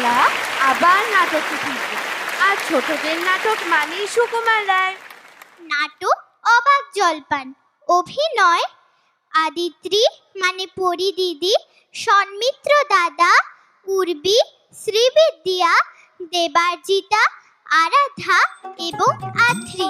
আমরা আবার নাটক শিখব আর ছোটদের নাটক মানেই সুকুমার রায়। নাটক অবাক জলপান, অভিনয় আদিত্রি মানে পরি দিদি, সন্মিত্র দাদা, উর্বি, শ্রীবিদ্যা, দেবার্জিতা, আরাধা এবং আথ্রি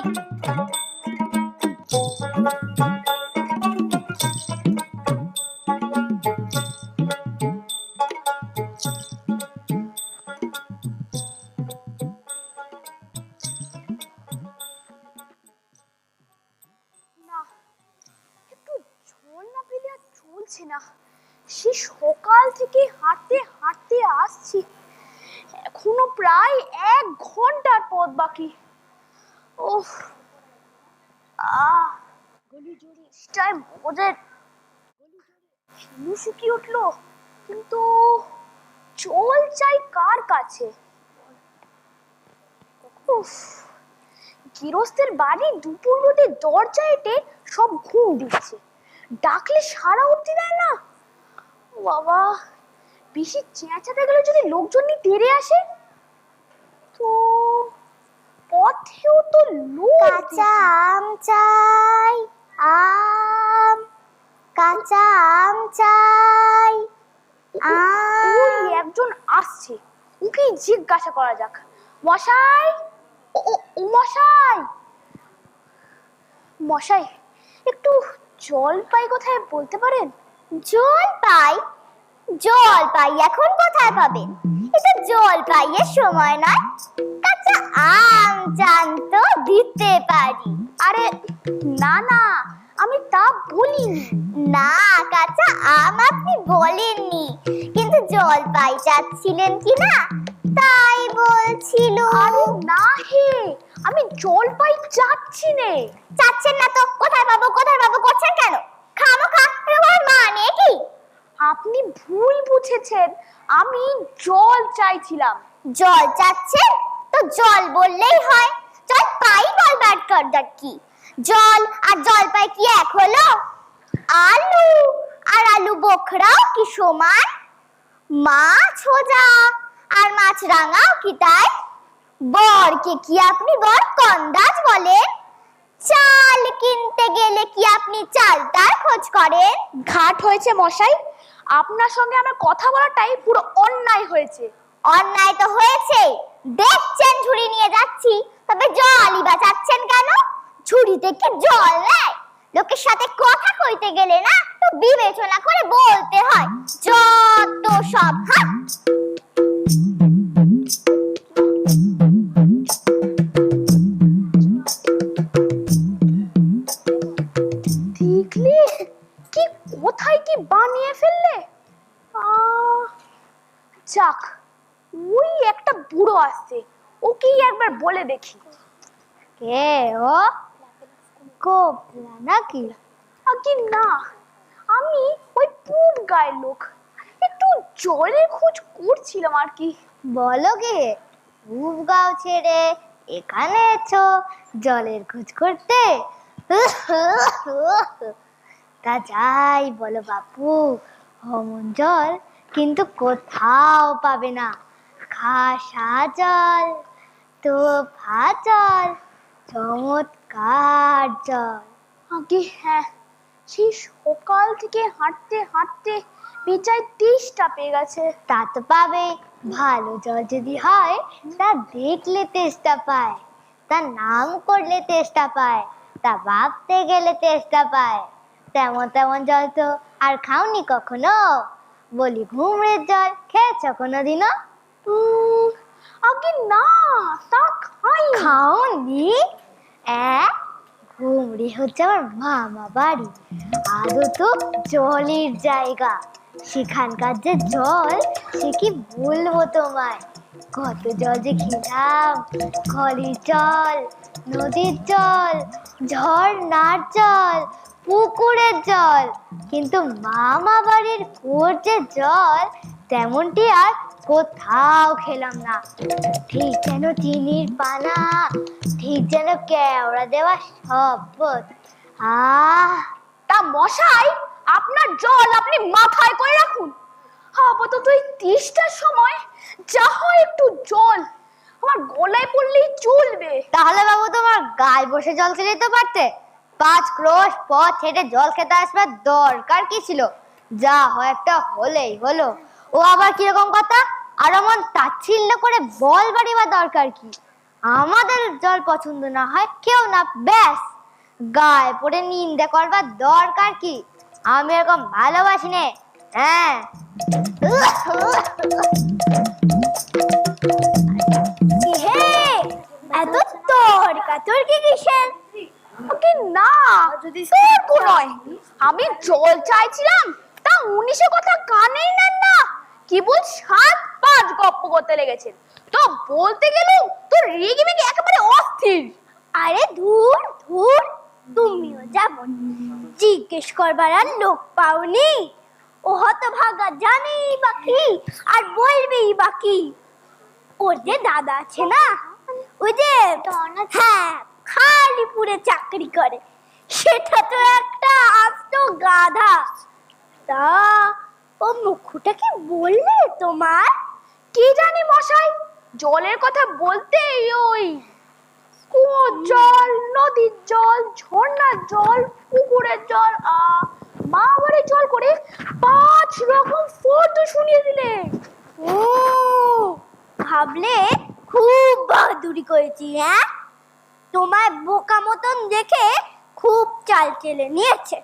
থেকে হাঁটতে হাঁটতে আসছি। এখনও প্রায় এক ঘণ্টার পথ বাকি। চুলু উঠল, কিন্তু জল চাই কার কাছে? উফ, গৃহস্থের বাড়ি দুপুর রোদে দরজা এটে সব ঘুম দিচ্ছে। ডাকলে সারা উঠতে দেয় না। বাবা বেশি চেঁচাতে গেলে যদি লোকজন নিয়ে তেড়ে আসে তো পথেও তো লোক কাঁচা আম চাই আম কাঁচা আম চাই আম। একজন আসছে ওকেই জিজ্ঞাসা করা যাক। মশাই ও মশাই! মশাই একটু জল পাই কোথায় বলতে পারেন? জল পাই জল পাই এখন কোথায় পাবেন? এটা জল পাইয়ের সময় নয় কাঁচা আম চান তো দিতে পারি। আরে না না আমি তা বলিনি। না কাঁচা আম আপনি বলেননি কিন্তু জল পাই চাচ্ছিলেন কি না তাই বলছিল। আরে না হে আমি জল পাই চাচ্ছি নে চাচ্ছেন না তো কোথায় পাবো কোথায় পাবো করছেন কেন? খামো খা মানে কি? আপনি ভুল বুঝেছেন। আমি জল চাইছিলাম। জল চাচ্ছেন তো জল বললেই হয়। জল পাই বলবার করদার কি? জল আর জল পাই কি এক হলো? আলু। আর আলু বোখরাও কি সমান? মাছ হোজা আর মাছ রাঙাও কি তাই? বরকে কি আপনি বর? কন্দাজ বলেন। চাল কিনতে গেলে কি আপনি চালতার খোঁজ করেন? ঘাট হয়েছে মশাই। আপনার সঙ্গে আমার কথা বলাটাই পুরো অন্যায় হয়েছে। অন্যায় তো হয়েছে। দেখছেন ঝুড়ি নিয়ে যাচ্ছি। তবে জলই বাঁচাচ্ছেন কেন? ঝুড়িতে কি জল নেয়। লোকের সাথে কথা কইতে গেলে না, তো বিবেচনা করে বলতে হয়। যত সব হাত। বলে দেখি। কে ও? কোপলা নাকি আগে না, আমি ওই পূব গায়ের লোক। একটু জলের খোঁজ করছিলাম আর কি। বলো গে গাঁও ছেড়ে এখানে এছো জলের খোঁজ করতে? তা যাই বলো বাপু, অমন জল কিন্তু কোথাও পাবে না। খাসা জল। তোফা ভাজার চমৎকার জল। আগে হ্যাঁ সেই সকাল থেকে হাঁটতে হাঁটতে বেচায় তেইশটা পেয়ে গেছে। তা তো পাবে। ভালো জল যদি হয় তা দেখলে তেষ্টা পায় তা নাম করলে তেষ্টা পায় তা ভাবতে গেলে তেষ্টা পায়। তেমন তেমন জল তো আর খাওনি কখনো? বলি ঘুমড়ের জল খেয়েছ কোনোদিনও? উম, আগে না, তা খাই। খাওনি? এক ঘুমড়ি হচ্ছে আমার মামা বাড়ি। আরও তো জলের জায়গা। সেখানকার যে জল, সে কি বলব তোমায়? কত জল যে খেলাম কলের জল, নদীর জল, ঝর্ণার জল, পুকুরের জল। কিন্তু মামা বাড়ির কুয়োর যে জল, তেমনটি আর কোথাও খেলাম না। ঠিক যেন চিনির পানা ঠিক যেন কেওড়া দেওয়া শপথ আহ, তা মশাই, আপনার জল আপনি মাথায় করে রাখুন। আপাতত এই তেষ্টার সময় যা হয় একটু জল। আমার গলায় পড়লেই চলবে। তাহলে বাবু, তোমার গায়ে বসে জল খেতে যেতে পারতে। পাঁচ ক্রোশ পথ হেঁটে জল খেতে আসবার দরকার কি ছিল? যা হয় একটা হলেই হলো। ও আবার কীরকম কথা? আর এমন তাচ্ছিল্য করে বল বাড়িবার দরকার কি? আমাদের জল পছন্দ না হয় কেউ না, ব্যাস। গায়ে পড়ে নিন্দে করবার দরকার কি? আমি এরকম ভালোবাসি নে। হ্যাঁ। এত তর্কা তর্কি কিসের? ওকে না, যদি আমি জল চাইছিলাম, তা উনিশে কথা কানেই নেন না। কি বল সাত পাঁচ গপ্প করতে লেগেছেন। তো বলতে গেলেও তোর রেগে মেগে একেবারে অস্থির। আরে ধুর ধুর, তুমিও যেমন জিজ্ঞেস করবার আর লোক পাওনি। ও হতভাগা জানেই বা কি, আর বলবেই বা কি। ওর যে দাদা আছে না, ওই যে হ্যাঁ খালিপুরে চাকরি করে। সেটা তো একটা আস্ত গাধা। তা ও মুখটা কি বললে তোমার? কি জানি মশাই, জলের কথা বলতেই ওই কুয়োর জল, নদীর জল, ঝর্ণার জল, পুকুরের জল, আ মাওয়ারের জল করে পাঁচ রকম ফটো শুনিয়ে দিলে। ও, ভাবলে খুব বাহাদুরি করেছি হ্যাঁ? তোমার বোকা মতন দেখে খুব চাল চেলে নিয়েছে।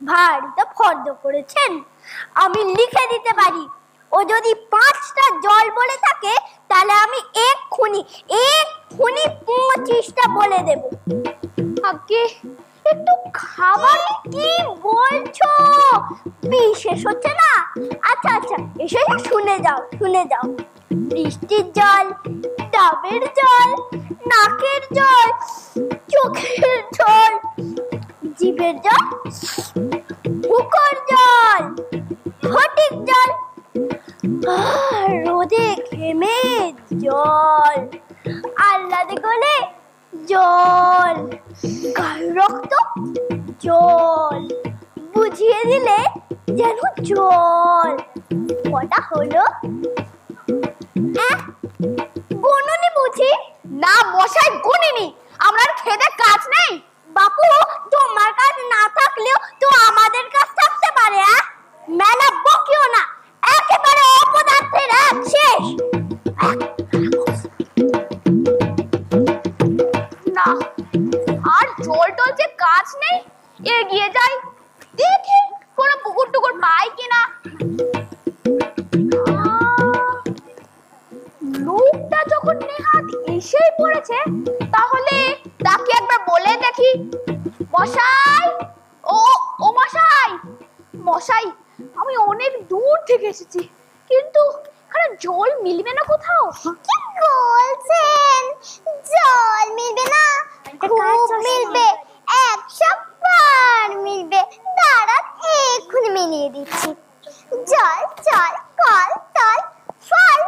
ভারী তো ফর্দ করেছেন। আমি লিখে দিতে পারি। ও যদি পাঁচটা জল বলে থাকে, তাহলে আমি এক্ষুনি এক্ষুনি পঁচিশটা বলে দেব। আগে একটু খাবার কি বলছো? বিশেষ হচ্ছে না? আচ্ছা আচ্ছা এসে এসে শুনে যাও শুনে যাও। বৃষ্টির জল, ডাবের জল, নাকের জল, চোখের জল জিভের জল হুকর জল ফটিক জল রোদে ঘেমে জল, আহ্লাদে গলে জল গায়ের রক্ত, জল, বুঝিয়ে দিলে যেন জল। কটা হলো? গুনুনি বুঝি? না, মশাই, গুনিনি। আমরা খেতে কাজ নেই। বাপু তোমার কাজ না থাকলেও তো আমাদের জল মিলবে না কোথাও? কি বলছেন? জল মিলবে না। খুব মিলবে। একশো বার মিলবে। দাঁড়ান এক্ষুনি মিলিয়ে দিচ্ছি। জল জল কল তল ফল।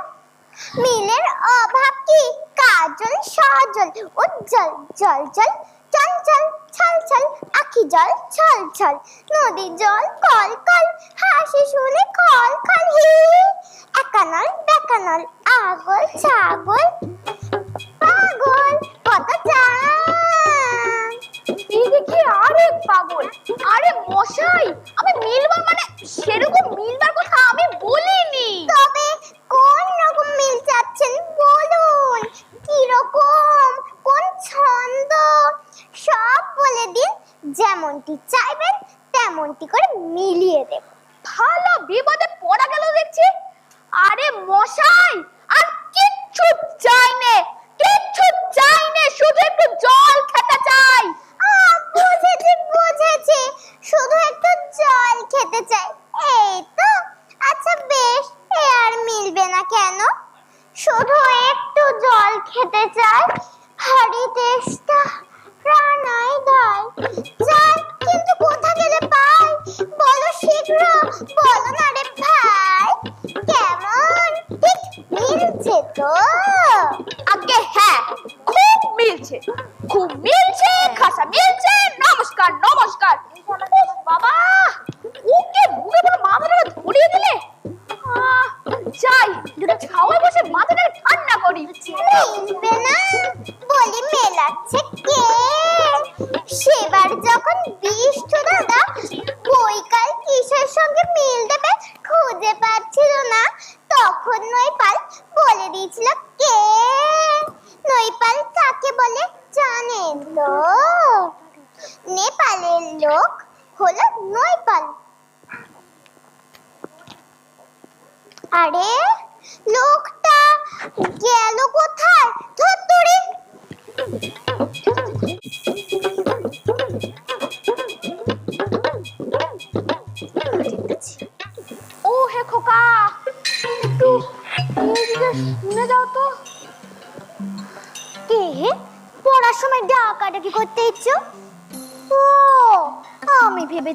মিলের অভাব কি? কাজল সজল উজ্জ্বল জল জল চঞ্চল ছল ছল আখি জল, ছল ছল জল, কল কল, হাসি শুনে কল কল, হি একানল বেকানল আগল, ছাগল, পাগল কত আরে পাগল, আরে মশাই, আমি মিলবার মানে সেরকম মিলবার কথা আমি বলিনি তবে কোন রকম মিল চাচ্ছেন বলুন কি রকম কোন ছন্দ সব বলে দিন যেমনটি চাইবেন তেমনটি করে মিলিয়ে দেব ভালো বিপদে পড়া গেল দেখছি আরে মশাই আর কিচ্ছু চাই নে কিচ্ছু চাই নে শুধু একটু জল খেতে চাই আহ, বুঝেছি বুঝেছি শুধু একটু জল খেতে চাই। এই তো। আচ্ছা বেশ এ আর মিলবে না কেন? শুধু একটু জল খেতে চাই। হাড়ি তেষ্টা প্রাণায় দায়। যাই কিন্তু কোথা গেলে পাই? বলো শীঘ্র বলো না রে ভাই। কেমন? ঠিক মিলছে তো? আগে হ্যাঁ খুব মিলছে। খুব মিলছে খাসা মিলছে নমস্কার নমস্কার। বাবা ওকে বুকে পুরো মাথাটা ধরিয়ে দিলে? যাই, দুটো ছাওয়ায় বসে মাথাটা ঠান্ডা করি। মিলবে না? বলে মেলাচ্ছে কে? সেবার যখন বিষ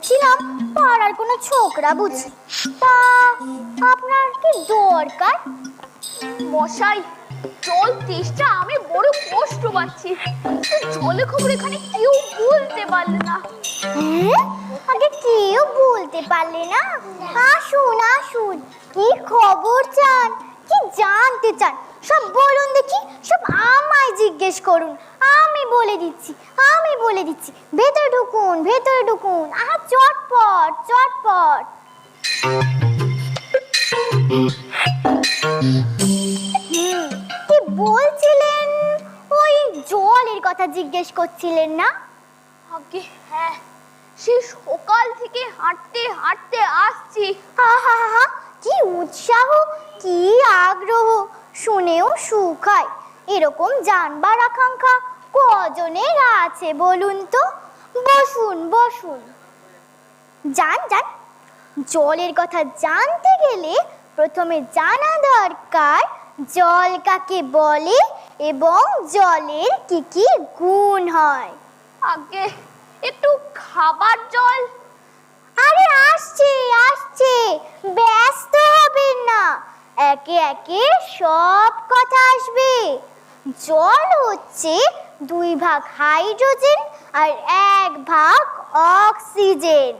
ভেবেছিলাম পাড়ার কোনো ছোকরা বুঝি। তা আপনার কি দরকার? মশাই জল তেষ্টা, আমি বড় কষ্ট পাচ্ছি। জলে খবর এখানে কেউ বলতে পারলে না। হ্যাঁ? আগে কেউ বলতে পারলে না? আসুন আসুন, কি খবর চান? কি জানতে চান? সব বলুন দেখি সব আমায় জিজ্ঞেস করুন। আমি বলে দিচ্ছি আমি বলে দিচ্ছি। ভেতরে ঢুকুন ভেতরে ঢুকুন। আহা চটপট চটপট। কি বলছিলেন? ওই জলের কথা জিজ্ঞেস করছিলেন না? আগে হ্যাঁ সে সকাল থেকে হাঁটতে হাঁটতে আসছি। আহা কি উৎসাহ কি আগ্রহ। শুনেও সুখ হয়। এরকম জানবার আকাঙ্ক্ষা কজনের আছে বলুন তো? বসুন বসুন। যান যান। জলের কথা জানতে গেলে প্রথমে জানা দরকার জল কাকে বলে এবং জলের কি কি গুণ হয়। আগে একটু খাবার জল। আরে আসছে আসছে। ব্যস্ত হবেন না। একে একে সব কথা আসবে। জল হচ্ছে দুই ভাগ হাইড্রোজেন আর এক ভাগ অক্সিজেন।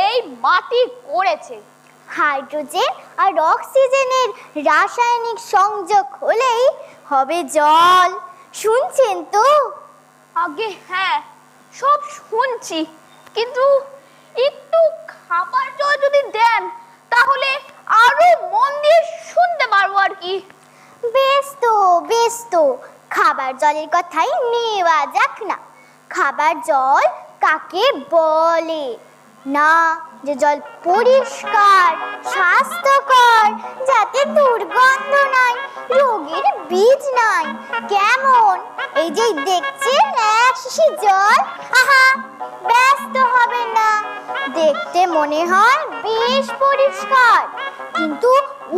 এই মাটি করেছে। হাইড্রোজেন আর অক্সিজেনের রাসায়নিক সংযোগ হলেই হবে জল। শুনছেন তো? আগে হ্যাঁ সব শুনছি। কিন্তু একটু খাবার জল যদি দেন তাহলে আরও মন দিয়ে শুনতে পারব আর কি। বেশ তো বেশ তো খাবার জলের কথাই নেওয়া যাক না। খাবার জল কাকে বলে? না, যে জল পরিষ্কার, স্বাস্থ্যকর, যাতে দুর্গন্ধ নাই, রোগের বীজ নাই। কেমন? এই যে দেখছেন এক শিশি জল? আহা, ব্যস্ত হবে না। দেখতে মনে হয় বেশ পরিষ্কার। কিন্তু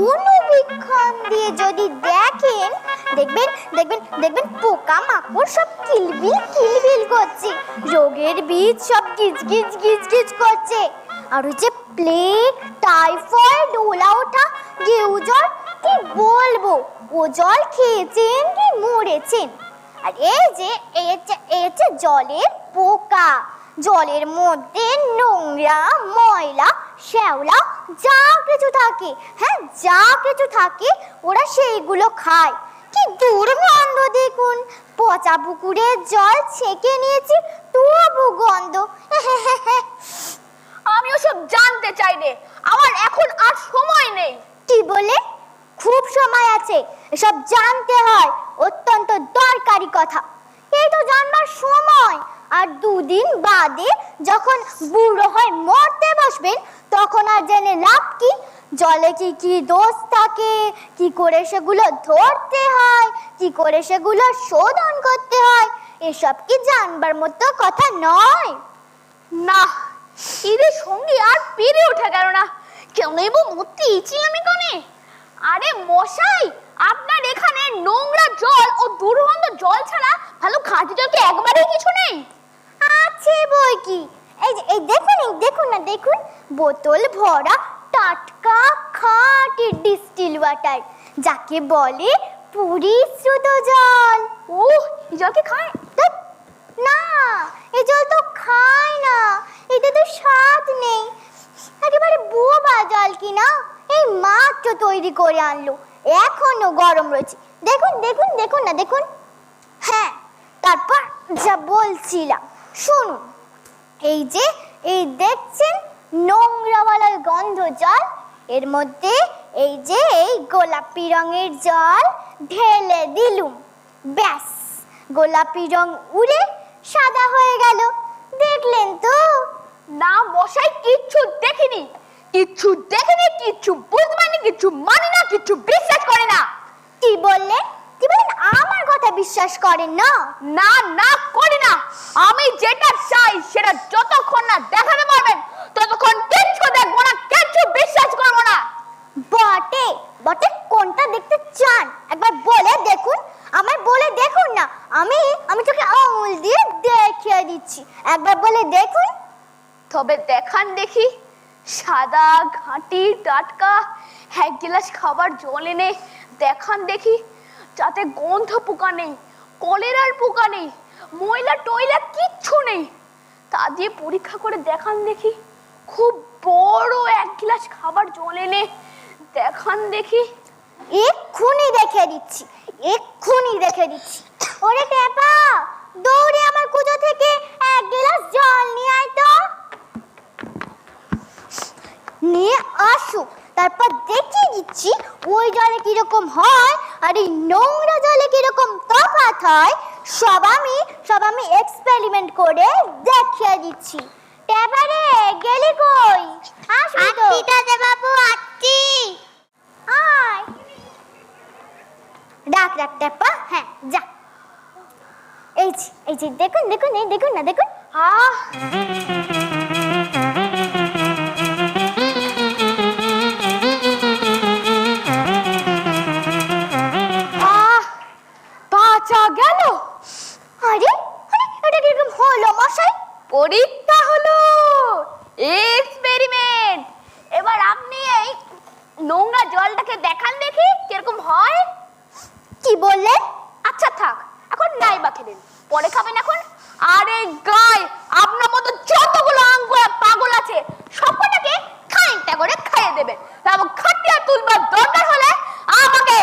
অনুবীক্ষণ দিয়ে যদি দেখেন, দেখবেন দেখবেন দেখবেন পোকা মাকড় সব কিলবিল কিলবিল করছে। রোগের বীজ সব গিজ গিজ গিজ গিজ করছে। আর ওই যে প্লেগ, টাইফয়েড, ওলা ওঠা, গেউ জ্বর কি বলব? ও জল খেয়েছেন কি মরেছেন? আর এই যে, এই এই হচ্ছে জলের পোকা। জলের মধ্যে নোংরা, ময়লা, শ্যাওলা যা কিছু থাকে হ্যাঁ যা কিছু থাকে ওরা সেইগুলো খায়। কি দুর্গন্ধ দেখুন পচা পুকুরের জল ছেঁকে নিয়েছি তবু গন্ধ। আমি ওসব জানতে চাই রে আমার এখন আর সময় নেই। কি বলে? খুব সময় আছে এসব জানতে হয় অত্যন্ত দরকারি কথা। এই তো জানবার সময় আর দুদিন বাদে যখন বুড়ো হয়ে মরতে জেনে লাভ কি? জলে কি কি দোষ থাকে? কি করে সেগুলো ধরতে হয়? কি করে সেগুলো শোধন করতে হয়? এসব কি জানবার মতো কথা নয়? না এদের সঙ্গে আর পেরে ওঠা গেল না। কেউ নেই মূর্তি ইচিলামি কোনে? আরে মশাই আপনার এখানে নোংরা জল ও দুর্গন্ধ জল ছাড়া ভালো খাঁটি জল কি একবারেই কিছু নেই? আছে বই কি? এই এই দেখুন দেখুন না দেখুন। বোতল ভরা টাটকা খাঁটি ডিস্টিল ওয়াটার যাকে বলে পরিশ্রুত জল ও এই জল কি খায়? না এই জল তো খায় না এতে তো স্বাদ নেই। একেবারে বোবা জল কি না এই মাত্র তৈরি করে আনলো এখনও গরম রয়েছে। দেখুন দেখুন দেখুন না দেখুন। হ্যাঁ তারপর যা বলছিলাম শুনুন। এই যে এই দেখছেন নোংরাওয়ালা গন্ধ জল, এর মধ্যে এই যে এই গোলাপি রঙের জল ঢেলে দিলুম। ব্যাস, গোলাপি রং উড়ে সাদা হয়ে গেল। দেখলেন তো? না মশাই, কিচ্ছু দেখিনি। কিচ্ছু দেখিনি, কিচ্ছু বুঝবানি কিছু মানি না কিছু বিশ্বাস করে না। কি বললে? কি বলেন আমার কথা বিশ্বাস করেন না? না না করি না। আমি যেটা চাই, সেটা যতক্ষণ না দেখাতে পারবেন। ততক্ষণ কিচ্ছু দেখব না কিচ্ছু বিশ্বাস করব না বটে বটে কোনটা দেখতে চান? একবার বলে দেখুন আমায় বলে দেখুন না আমি আমি তোকে আঙুল দিয়ে দেখিয়ে দিচ্ছি। একবার বলে দেখুন। তবে দেখান দেখি সাদা ঘাঁটি টাটকা এক গ্লাস খাবার জল এনে দেখান দেখি যাতে গন্ধ পোকা নেই কলেরার পোকা নেই ময়লা টয়লা কিচ্ছু নেই। তা দিয়ে পরীক্ষা করে দেখান দেখি। খুব বড় এক গ্লাস খাবার জল এনে দেখান দেখি। এক্ষুনি দেখে দিচ্ছি, এক্ষুনি দেখে দিচ্ছি। ওরে টেপা দৌড়ে আমার কুজো থেকে এক গ্লাস জল নিয়ে আয় তো। নিয়ে আসুক তারপর দেখিয়ে দিচ্ছি ওই জলে কীরকম হয় আর এই নোংরা জলে কীরকম তফাৎ হয়। সব আমি সব আমি এক্সপেরিমেন্ট করে দেখিয়ে দিচ্ছি। টেপারে গেলি কই? আসবি তো। দাদা বাবু আত্মি। আয়। ডাক ডাক টেপা হ্যাঁ যা। এই যে এই যে দেখুন দেখুন এই দেখুন না দেখুন। আহ আহ হলো। এক্সপেরিমেন্ট এবার আপনি এই নোংরা জলটাকে দেখান দেখি কীরকম হয়। কি বললেন? আচ্ছা থাক এখন নাই বা খেলেন পরে খাবেন এখন। আরে গায়! আপনার মতো যতগুলো আঙ্গুরা পাগল আছে সবকটাকে খাইনটা করে খাইয়ে দেবেন। তারপর খাটিয়া তুলবার দরকার হলে আমাকে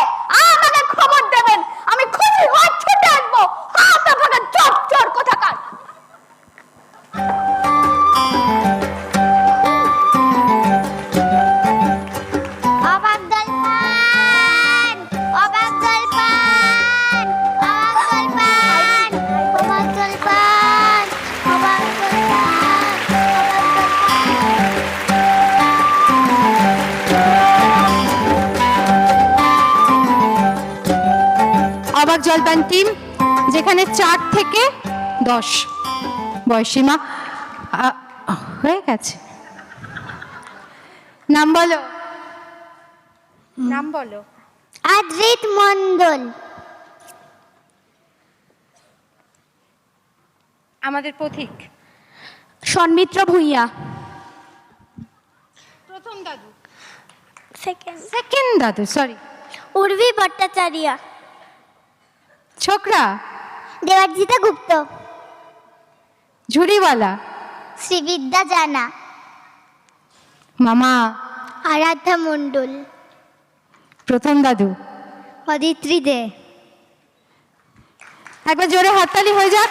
জলপান টিম যেখানে চার থেকে দশ। বয়সীমা হয়ে গেছে। নাম বলো। নাম বলো। আদ্রিত মন্ডল আমাদের পথিক। সন্মিত্র ভূঁইয়া। প্রথম দাদু। সেকেন্ড সেকেন্ড দাদু সরি উর্বি ভট্টাচার্য। ছোকরা। দেবাজিতা গুপ্ত। ঝুড়িওয়ালা। শ্রীবিদ্যা জানা। মামা। আরাধ্যা মণ্ডল। প্রথম দাদু। অদিত্রী দে। একবার জোরে হাততালি হয়ে যাক।